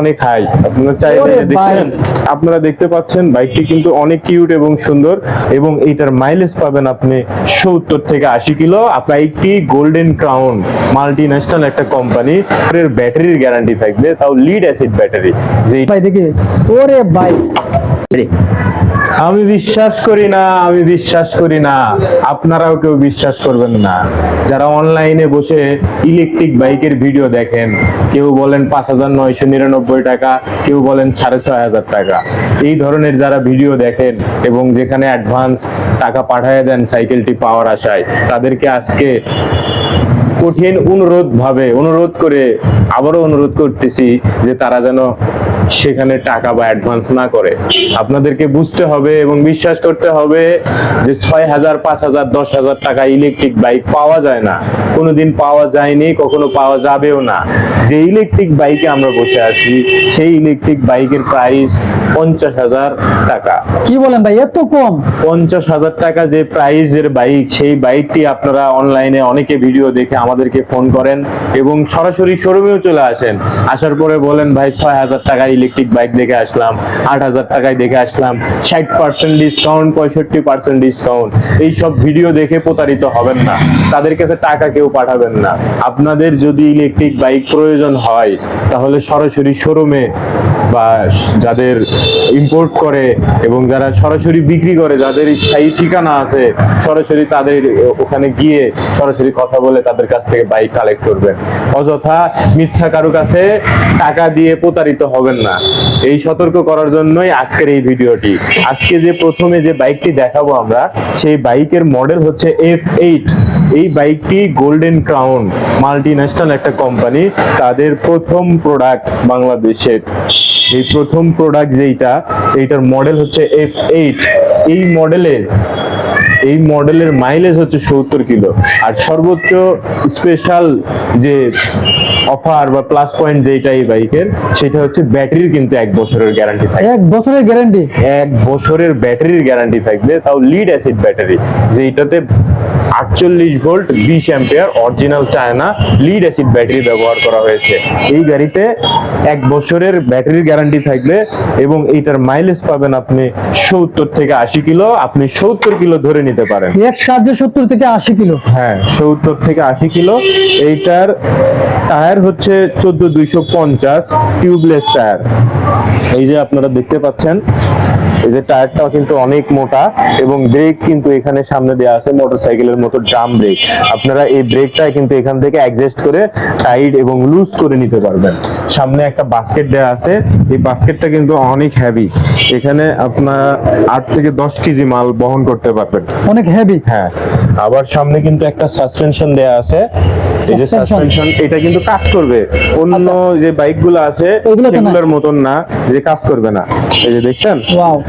অনেক হাই আপনারা চাইলে দেখছেন আপনারা দেখতে পাচ্ছেন বাইকটি কিন্তু অনেক কিউট এবং সুন্দর এবং এটার মাইলেজ পাবেন আপনি সত্তর থেকে আশি কিলো। আপনার একটি গোল্ডেন ক্রাউন মাল্টি ন্যাশনাল একটা কোম্পানি এর ব্যাটারির গ্যারান্টি থাকবে তাও লিড অ্যাসিড ব্যাটারি যে ভাই দেখি। ওরে ভাই। আমি বিশ্বাস করি না, আমি বিশ্বাস করি না। আপনারাও কেউ বিশ্বাস করবেন না। যারা অনলাইনে বসে ইলেকট্রিক বাইকের ভিডিও দেখেন, কেউ বলেন পাঁচ হাজার নয়শো নিরানব্বই টাকা, কেউ বলেন সাড়ে ছয় হাজার টাকা। এই ধরনের যারা ভিডিও দেখেন এবং যেখানে অ্যাডভান্স টাকা পাঠিয়ে দেন সাইকেলটি পাওয়ার আশায়, তাদেরকে আজকে কঠিন অনুরোধ ভাবে অনুরোধ করে আবারও অনুরোধ করতেছি যে তারা যেন সেখানে টাকা বা অ্যাডভান্স না করে। আপনাদেরকে বুঝতে হবে এবং বিশ্বাস করতে হবে যে ছয় হাজার পাঁচ হাজার দশ হাজার টাকা ইলেকট্রিক বাইক পাওয়া যায় না। কোনোদিন পাওয়া যায়নি কখনো পাওয়া যাবেও না। যে ইলেকট্রিক বাইকে আমরা বসে আছি সেই ইলেকট্রিক বাইকের প্রাইস পঞ্চাশ হাজার টাকা। কি বলেন ভাই এত কম? পঞ্চাশ হাজার টাকা যে প্রাইজের বাইক সেই বাইকটি আপনারা অনলাইনে অনেকে ভিডিও দেখে আমাদেরকে ফোন করেন এবং সরাসরি শোরুমেও চলে আসেন। আসার পরে বলেন ভাই ছয় হাজার টাকা ইলেকট্রিক বাইক দেখে আসলাম, আট হাজার টাকায় দেখে আসলাম, ষাট পার্সেন্ট ডিসকাউন্ট পঁয়ষট্টি পার্সেন্ট ডিসকাউন্ট এইসব ভিডিও দেখে প্রতারিত হবেন না। তাদের কাছে টাকা কেউ পাঠাবেন না। আপনাদের যদি ইলেকট্রিক বাইক প্রয়োজন হয়, তাহলে সরাসরি শোরুমে বা যাদের ইম্পোর্ট করে এবং যারা সরাসরি বিক্রি করে, যাদের স্থায়ী ঠিকানা আছে, সরাসরি তাদের ওখানে গিয়ে সরাসরি কথা বলে তাদের কাছ থেকে বাইক কালেক্ট করবেন। অযথা মিথ্যা কারও কাছে টাকা দিয়ে প্রতারিত হবেন না। এই সতর্ক করার জন্যই আজকের এই ভিডিওটি। আজকে যে প্রথমে যে বাইকটি দেখাবো আমরা, সেই বাইকের মডেল হচ্ছে এফ এইট এই বাইকটি গোল্ডেন ক্রাউন মাল্টি ন্যাশনাল একটা কোম্পানি তাদের প্রথম প্রোডাক্ট বাংলাদেশের। এই প্রথম প্রোডাক্ট যেইটা, এইটার মডেল হচ্ছে এফ এইট এই মডেলের এই মডেলের মাইলেজ হচ্ছে সত্তর কিলো। আর সর্বোচ্চ স্পেশাল যে অফার বা প্লাস পয়েন্ট যেটা এই বাইকের সেটা হচ্ছে ব্যাটারির কিন্তু এক বছরের গ্যারান্টি থাকে এক বছরের গ্যারান্টি এক বছরের ব্যাটারির গ্যারান্টি থাকবে তাও লিড অ্যাসিড ব্যাটারি যেটাতে আটচল্লিশ ভোল্ট বিশ ampere original China lead acid battery ব্যবহার করা হয়েছে। এই গাড়িতে এক বছরের ব্যাটারির গ্যারান্টি থাকবে এবং এইটার মাইলেজ পাবেন আপনি সত্তর থেকে আশি কিলো আপনি সত্তর কিলো ধরে নিতে পারেন। এক সাজে সত্তর থেকে আশি কিলো। হ্যাঁ সত্তর থেকে আশি কিলো। এইটার টায়ার হচ্ছে চোদ্দ দুইশো পঞ্চাশ টিউবলেস টায়ার। এই যে আপনারা দেখতে পাচ্ছেন এই যে টায়ারটাও কিন্তু অনেক মোটা এবং ব্রেক কিন্তু এখানে সামনে দেওয়া আছে মোটরসাইকেলের মতো ড্রাম ব্রেক আপনারা এই ব্রেকটা কিন্তু এখান থেকে অ্যাডজাস্ট করে টাইট এবং লুজ করে নিতে পারবেন। সামনে একটা বাস্কেট দেওয়া আছে এই বাস্কেটটা কিন্তু অনেক হেভি এখানে আপনার আট থেকে দশ কেজি মাল বহন করতে পারবেন। অনেক হেভি হ্যাঁ আবার সামনে কিন্তু একটা সাসপেনশন দেয়া আছে। এই যে? সাসপেনশন এটা কিন্তু কাজ করবে। অন্য আচ্ছা। যে বাইকগুলো আছে। সেগুলোর মতন না যে কাজ করবে না। এই যে দেখছেন? ওয়াও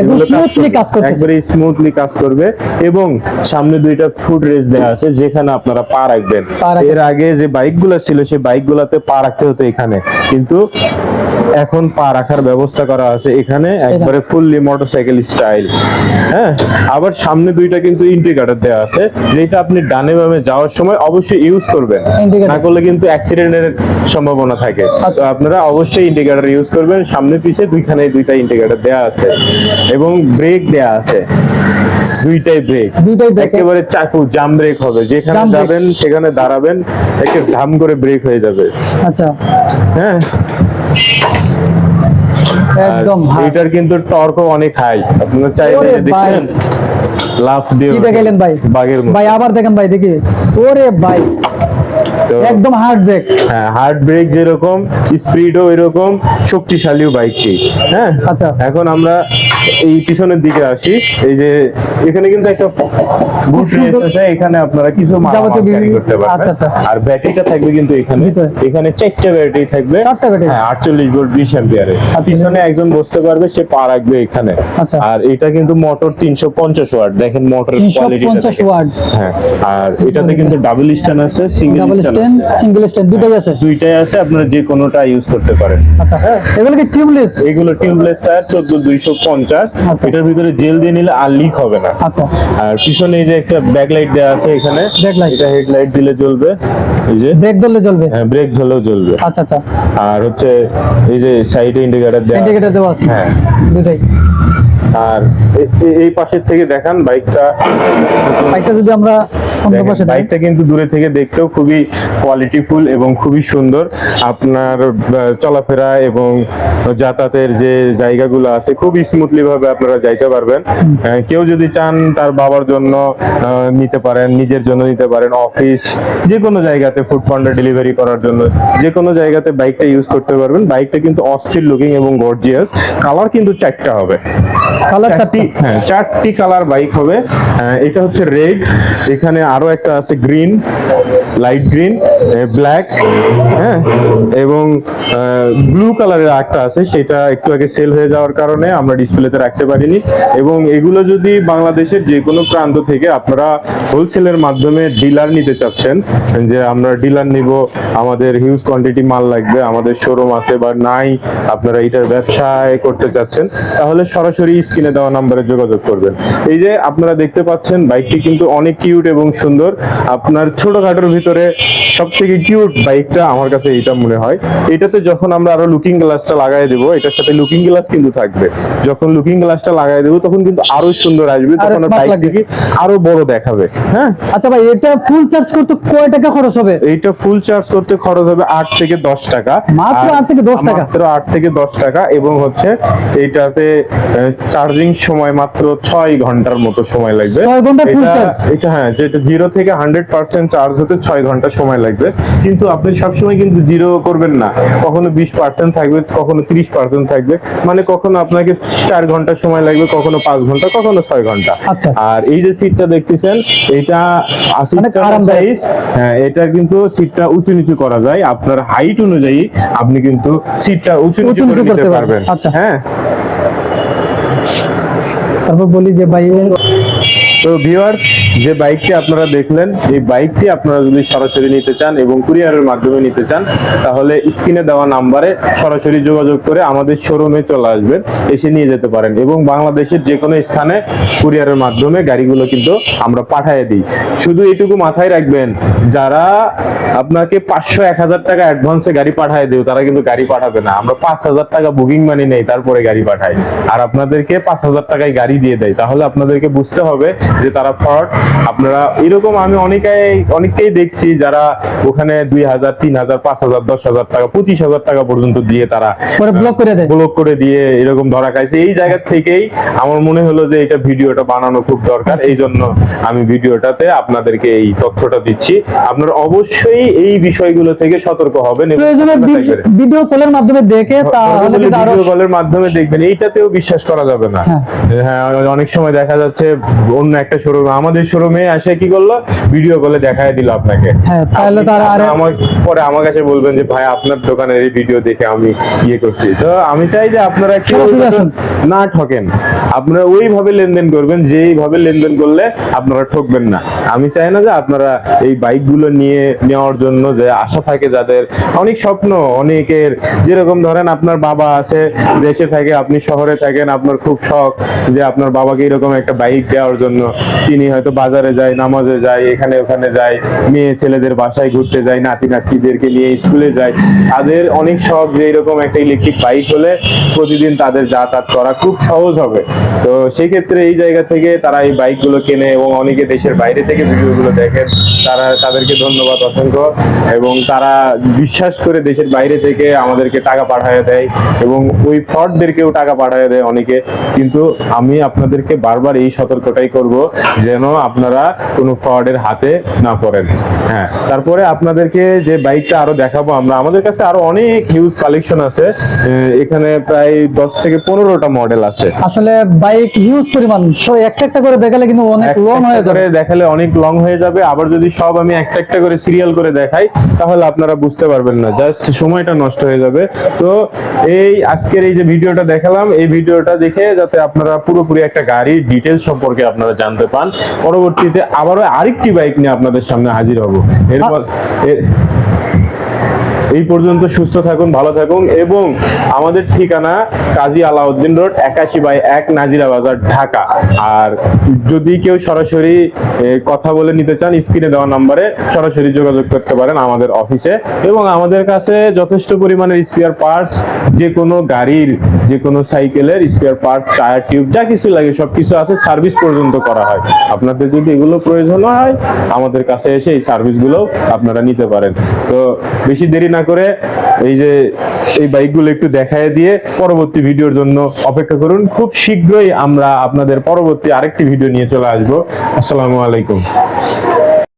একদম স্মুথলি কাজ করতেছে। একবারে স্মুথলি কাজ করবে এবং সামনে দুইটা ফুট রেস দেওয়া আছে যেখানে আপনারা পা রাখবেন। এর আগে যে বাইকগুলো ছিল সেই বাইকগুলোতে পা রাখতে হতো এখানে। কিন্তু এখন পা রাখার ব্যবস্থা করা আছে এখানে একবারে ফুললি মোটরসাইকেল স্টাইল হ্যাঁ? আবার সামনে দুইটা কিন্তু ইন্ডিকেটর দেওয়া আছে যেটা আপনি ডানে বামে যাওয়ার সময় অবশ্যই ইউজ করবেন। না করলে কিন্তু অ্যাক্সিডেন্টের সম্ভাবনা থাকে। তো আপনারা অবশ্যই ইন্ডিকেটর ইউজ করবেন। সামনে পিছে দুইখানে দুইটা ইন্ডিকেটর দেওয়া আছে। এবং ব্রেক দেয়া আছে। দুইটাই ব্রেক দুইটাই ব্রেক একেবারে চাকু জাম ব্রেক হবে। যেখানে যাবেন সেখানে দাঁড়াবেন একে ধাম করে ব্রেক হয়ে যাবে। আচ্ছা। হ্যাঁ? একদম। এটার কিন্তু টর্কও অনেক হাই আপনারা চাইলে। দেখছেন? লাফ দিয়ে কি দেখাইলেন ভাই? বাগের ভাই আবার দেখেন ভাই দেখি। ওরে ভাই। একদম হার্ড ব্রেক হ্যাঁ হার্ড ব্রেক যেরকম স্পিডও এরকম শক্তিশালীও বাইকটি হ্যাঁ? আচ্ছা। এখন আমরা এই পিছনের দিকে আসি। এই যে এখানে কিন্তু একটা বুট আছে এখানে আপনারা কিছু যাবতীয় carry করতে পারবেন। আচ্ছা, আচ্ছা। আর ব্যাটারিটা থাকবে কিন্তু এখানে। এখানে চারটা ব্যাটারি থাকবে। চারটা? হ্যাঁ আটচল্লিশ ভোল্ট বিশ অ্যাম্পিয়ারে পিছনে একজন বসতে পারবে সে পা রাখবে এখানে। আচ্ছা। আর এটা কিন্তু মোটর তিনশো পঞ্চাশ ওয়াট দেখেন মোটরের তিনশো কোয়ালিটি ওয়াট হ্যাঁ আর এটাতে কিন্তু ডাবল স্ট্যান্ড আছে single stand stand single stand দুটাই আছে? দুইটাই আছে আপনারা যে কোনোটা ইউজ করতে পারেন। আচ্ছা এগুলো কি টিউবলেস এগুলো টিউবলেস টায়ার চোদ্দ দুইশো পঞ্চাশ। আচ্ছা। এটার ভিতরে জেল দিয়ে নিলে আর লিক হবে না। আচ্ছা। আর পিছনে এই যে একটা ব্যাকলাইট দেওয়া আছে এখানে Backlight। এটা হেডলাইট দিলে জ্বলবে। এই যে ব্রেক ধরলে চলবে হ্যাঁ ব্রেক ধরলেও জ্বলবে। আচ্ছা আচ্ছা। আর হচ্ছে এই যে সাইডে ইন্ডিকেটর আছে। ইন্ডিকেটর দেওয়া আছে। হ্যাঁ। দুটাই আর এই পাশের থেকে দেখান বাইকটা বাইকটা যদি আমরা বাইকটা কিন্তু দূরে থেকে দেখতেও খুবই কোয়ালিটিফুল এবং খুবই সুন্দর। আপনার চলাফেরা এবং যাতায়াতের যে জায়গাগুলো আছে খুব স্মুথলি ভাবে আপনারা যাইতে পারবেন। কেউ যদি চান তার বাবার জন্য নিতে পারেন নিজের জন্য নিতে পারেন অফিস যে কোনো জায়গাতে ফুড পান্ডা ডেলিভারি করার জন্য যে কোনো জায়গাতে বাইকটা ইউজ করতে পারবেন। বাইকটা কিন্তু অস্থির লুকিং এবং গর্জিয়াস কালার কিন্তু চারটা হবে। কালার চারটি। হ্যাঁ চারটি কালার বাইক হবে। এটা হচ্ছে রেড এখানে আরও একটা আছে গ্রিন লাইট গ্রিন ব্ল্যাক হ্যাঁ এবং ব্লু কালারের একটা আছে, সেটা একটু আগে সেল হয়ে যাওয়ার কারণে আমরা ডিসপ্লেতে রাখতে পারিনি। এবং এগুলো যদি বাংলাদেশের যে কোনো প্রান্ত থেকে আপনারা হোলসেলের মাধ্যমে ডিলার নিতে চাচ্ছেন, যে আমরা ডিলার নিব, আমাদের হিউজ কোয়ান্টিটি মাল লাগবে, আমাদের শোরুম আছে বা নাই, আপনারা এটার ব্যবসায় করতে চাচ্ছেন, তাহলে সরাসরি স্ক্রিনে দেওয়া নাম্বারে যোগাযোগ করবেন। এই যে আপনারা দেখতে পাচ্ছেন বাইকটি কিন্তু অনেক কিউট এবং সুন্দর। আপনার ছোটখাটোর ভিতরে সব থেকে কিউট বাইকটা আমার কাছে এইটা মনে হয়। এটাতে যখন আমরা আরও লুকিং গ্লাসটা লাগাই দেবো এটার সাথে লুকিং গ্লাস কিন্তু থাকবে। যখন লুকিং গ্লাসটা লাগাই দেবো তখন কিন্তু আরও সুন্দর আসবে তখন। বাইকটিকে আরও বড় দেখাবে। হ্যাঁ? আচ্ছা ভাই এটা ফুল চার্জ করতে কয় টাকা খরচ হবে? এইটা ফুল চার্জ করতে খরচ হবে আট থেকে দশ টাকা। মাত্র আট থেকে দশ টাকা? মাত্র আট থেকে দশ টাকা এবং হচ্ছে এইটাতে চার্জিং সময় মাত্র ছয় ঘণ্টার মতো সময় লাগবে। ছয় ঘণ্টা full এটা- এটা হ্যাঁ যেটা জিরো থেকে হান্ড্রেড পার্সেন্ট চার্জ হতে ছয় ঘণ্টা সময় লাগবে কিন্তু আপনি সবসময় কিন্তু জিরো করবেন না কখনো বিশ পার্সেন্ট থাকবে কখনো ত্রিশ পার্সেন্ট থাকবে মানে কখনো আপনাকে চার ঘণ্টা সময় লাগবে কখনো পাঁচ ঘণ্টা কখনো ছয় ঘণ্টা আচ্ছা। আর এই যে সিটটা দেখতেছেন এটা। সাইজ হ্যাঁ এটা কিন্তু সিটটা উঁচু নিচু করা যায় আপনার হাইট অনুযায়ী আপনি কিন্তু সিটটা উঁচু নিচু করতে পারবেন। পারবেন আচ্ছা। হ্যাঁ তারপর বলি যে ভাই তো ভিউয়ার্স যে বাইকটি আপনারা দেখলেন, এই বাইকটি আপনারা যদি সরাসরি নিতে চান এবং কুরিয়ারের মাধ্যমে নিতে চান, তাহলে স্ক্রিনে দেওয়া নাম্বারে সরাসরি যোগাযোগ করে আমাদের শোরুমে চলে আসবেন, এসে নিয়ে যেতে পারেন এবং বাংলাদেশের যে কোনো স্থানে কুরিয়ারের মাধ্যমে গাড়িগুলো কিন্তু আমরা পাঠিয়ে দিই। শুধু এটুকু মাথায় রাখবেন, যারা আপনাকে পাঁচশো, এক হাজার টাকা অ্যাডভান্সে গাড়ি পাঠিয়ে দেবে, তারা কিন্তু গাড়ি পাঠাবে না। আমরা পাঁচ হাজার টাকা বুকিং মানি নেই, তারপরে গাড়ি পাঠাই। আর আপনাদেরকে পাঁচ হাজার টাকায় গাড়ি দিয়ে দেয়, তাহলে আপনাদেরকে বুঝতে হবে যে তারা ফ্রড আপনারা এরকম আমি অনেকেই অনেককেই দেখছি যারা ওখানে দুই হাজার তিন হাজার পাঁচ হাজার দশ হাজার টাকা পঁচিশ হাজার টাকা পর্যন্ত দিয়ে তারা ব্লক করে দেয়। ব্লক করে দিয়ে এরকম ধরা খাইছে। এই জায়গা থেকেই আমার মনে হলো যে এটা ভিডিওটা বানানো খুব দরকার। এই জন্য আমি ভিডিওটাতে আপনাদেরকে এই তথ্যটা দিচ্ছি। আপনারা অবশ্যই এই বিষয়গুলো থেকে সতর্ক হবেন। ভিডিও কলের মাধ্যমে দেখে তাহলে ভিডিও কলের মাধ্যমে দেখবেন। এইটাতেও বিশ্বাস করা যাবে না। হ্যাঁ। হ্যাঁ অনেক সময় দেখা যাচ্ছে অন্য একটা শোরুমে আমাদের শোরুমে আসে কি করল? ভিডিও কলে দেখায় দিল আপনাকে। হ্যাঁ, তাহলে আপনি- তারা আরে- আমার পরে আমার কাছে বলবেন যে ভাই আপনার দোকানের এই ভিডিও দেখে আমি ইয়ে করছি। তো আমি চাই যে আপনারা কেউ। না ঠকেন। আপনারা ওইভাবে লেনদেন করবেন যেইভাবে লেনদেন করলে আপনারা ঠকবেন না। আমি চাই না যে আপনারা এই বাইকগুলো নিয়ে নেওয়ার জন্য যে আশা থাকে যাদের অনেক স্বপ্ন অনেকের। যেরকম ধরেন আপনার বাবা আছে দেশে থাকে আপনি শহরে থাকেন আপনার খুব শখ যে আপনার বাবাকে এরকম একটা বাইক দেওয়ার জন্য। তিনি হয়তো বাজারে যাই, নামাজে যাই, এখানে ওখানে যাই, মেয়ে ছেলেদের বাসায় ঘুরতে যাই, নাতি নাতিদেরকে নিয়ে স্কুলে যাই। তাদের অনেক শখ যে এরকম একটা ইলেকট্রিক বাইক হলে প্রতিদিন তাদের যাতায়াত করা খুব সহজ হবে। তো সেক্ষেত্রে এই জায়গা থেকে তারা এই বাইকগুলো কেনে এবং অনেকে দেশের বাইরে থেকে ভিডিওগুলো দেখেন। তারা তাদেরকে ধন্যবাদ অসংখ্য। এবং তারা বিশ্বাস করে দেশের বাইরে থেকে আমাদেরকে টাকা পাঠিয়ে দেয় এবং ওই ফ্রডদেরকেও টাকা পাঠিয়ে দেয় অনেকে। কিন্তু আমি আপনাদেরকে বারবার এই সতর্কটাই করব যেন আপনারা কোনো ফ্রডের হাতে না পড়েন। হ্যাঁ তারপরে আপনাদেরকে যে বাইকটা আরও দেখাবো আমরা। আমাদের কাছে আরও অনেক হিউজ কালেকশন আছে। এখানে প্রায় দশ থেকে পনেরোটা মডেল আছে। আসলে বাইক হিউজ পরিমাণ একটা একটা করে দেখালে কিন্তু অনেক লং হয়ে যাবে। দেখালে অনেক লং হয়ে যাবে। আবার যদি সব আমি একটা একটা করে সিরিয়াল করে দেখাই, তাহলে আপনারা বুঝতে পারবেন না জাস্ট সময়টা নষ্ট হয়ে যাবে। তো এই আজকের এই যে ভিডিওটা দেখালাম, এই ভিডিওটা দেখে যাতে আপনারা পুরোপুরি একটা গাড়ির ডিটেলস সম্পর্কে আপনারা জানতে পান, পরবর্তীতে আবারও আরেকটি বাইক নিয়ে আপনাদের সামনে হাজির হব। এরপর এই পর্যন্ত সুস্থ থাকুন, ভালো থাকুন এবং আমাদের ঠিকানা কাজী আলাউদ্দিন রোড, একাশি বাই এক নাজিরা বাজার, ঢাকা। আর যদি কেউ সরাসরি কথা বলে নিতে চান, স্ক্রিনে দেওয়া নম্বরে সরাসরি যোগাযোগ করতে পারেন আমাদের অফিসে। এবং আমাদের কাছে যথেষ্ট পরিমাণের স্পেয়ার পার্টস যে কোনো গাড়ির, যে কোনো সাইকেলের স্পেয়ার পার্টস টায়ার টিউব যা কিছু লাগে সব কিছু আছে সার্ভিস পর্যন্ত করা হয়। আপনাদের যদি এগুলো প্রয়োজন হয়, আমাদের কাছে এসে এই সার্ভিসগুলো আপনারা নিতে পারেন। তো বেশি দেরি না করে এই যে এই বাইকগুলো একটু দেখায় দিয়ে পরবর্তী ভিডিওর জন্য অপেক্ষা করুন। খুব শীঘ্রই আমরা আপনাদের পরবর্তী আরেকটি ভিডিও নিয়ে চলে আসব। আসসালামু আলাইকুম।